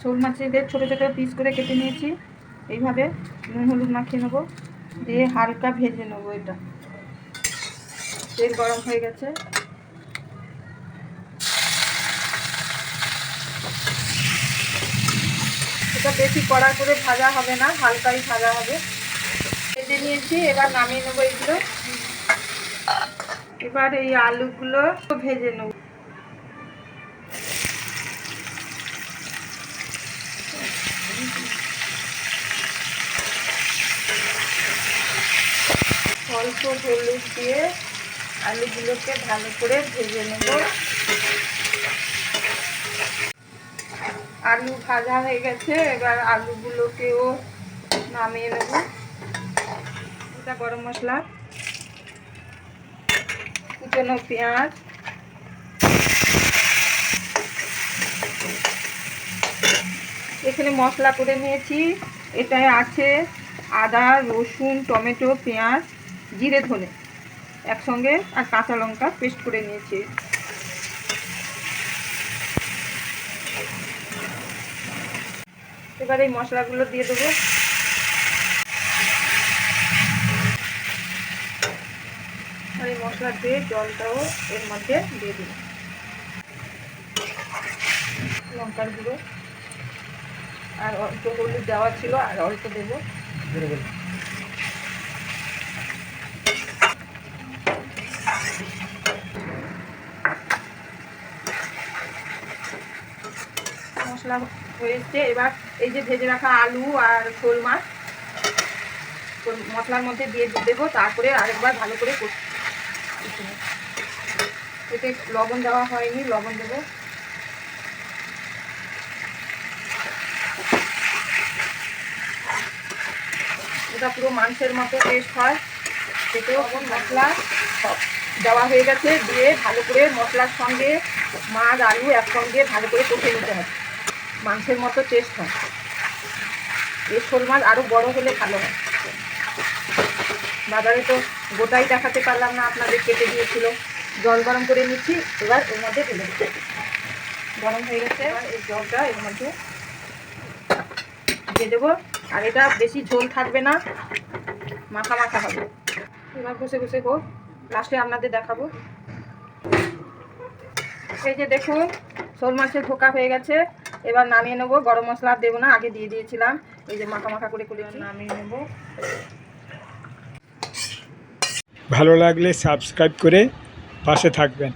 শোল মাছেদের ছোটো ছোটো পিস করে কেটে নিয়েছি। এইভাবে নুন, হলুদ মাখিয়ে নেব। দিয়ে হালকা ভেজে নেব এটা। তেল গরম হয়ে গেছে। এটা বেশি কড়া করে ভাজা হবে না, হালকাই ভাজা হবে। ভেজে নিয়েছি, এবার নামিয়ে নেব এগুলো। এবার এই আলুগুলো ভেজে নেব। অল্প হলুদ দিয়ে আলুগুলোকে ভালো করে ভেজে নেব। আলু ভাজা হয়ে গেছে, এবার আলুগুলোকেও নামিয়ে নেব। এটা গরম মশলা, কুচনো পেঁয়াজ, এখানে মশলা করে নিয়েছি। এটায় আছে আদা, রসুন, টমেটো, পেঁয়াজ জিরে ধনে একসঙ্গে আর কাঁচা লঙ্কা পেস্ট করে নিয়েছি। এবার এই মশলাগুলো দিয়ে দেবো। আর এই মশলা দিয়ে জলটাও এর মধ্যে দিয়ে দিন লঙ্কার গুঁড়ো। আর অল্প হলুদ দেওয়া ছিল, আর অল্প দেবো। মশলা হয়েছে। এবার এই যে ভেজে রাখা আলু আর শোল মাছ মশলার মধ্যে দিয়ে দেবো, তারপরে আরেকবার ভালো করে এতে লবণ দেওয়া হয়নি, লবণ দেবো। এটা পুরো মাংসের মতো টেস্ট হয়। এতেও এখন মশলা দেওয়া হয়ে গেছে, দিয়ে ভালো করে মশলার সঙ্গে মাছ, আলু একসঙ্গে ভালো করে কষে নিতে হবে। মাংসের মতো টেস্ট হয়। এই শোল মাছ আরও বড় হলে ভালো হয়। বাজারে তো গোটাই দেখাতে পারলাম না, আপনাদের কেটে দিয়েছিল। জল গরম করে নিচ্ছি, এবার এর মধ্যে ঢেলে দিচ্ছি। গরম হয়ে গেছে, এবার এই জলটা এর মধ্যে দিয়ে দেবো। আর এটা বেশি ঝোল থাকবে না, মাখা মাখা হবে। এবার ঘষে ঘষে হোক লাস্টে আপনাদের দেখাবো। এই যে দেখুন শোল মাছের ধোকা হয়ে গেছে। এবার নামিয়ে নেব গরম মশলা আর দেবো না আগে দিয়ে দিয়েছিলাম। এই যে মাখা মাখা করে করে নামিয়ে নেব। ভালো লাগলে সাবস্ক্রাইব করে পাশে থাকবেন।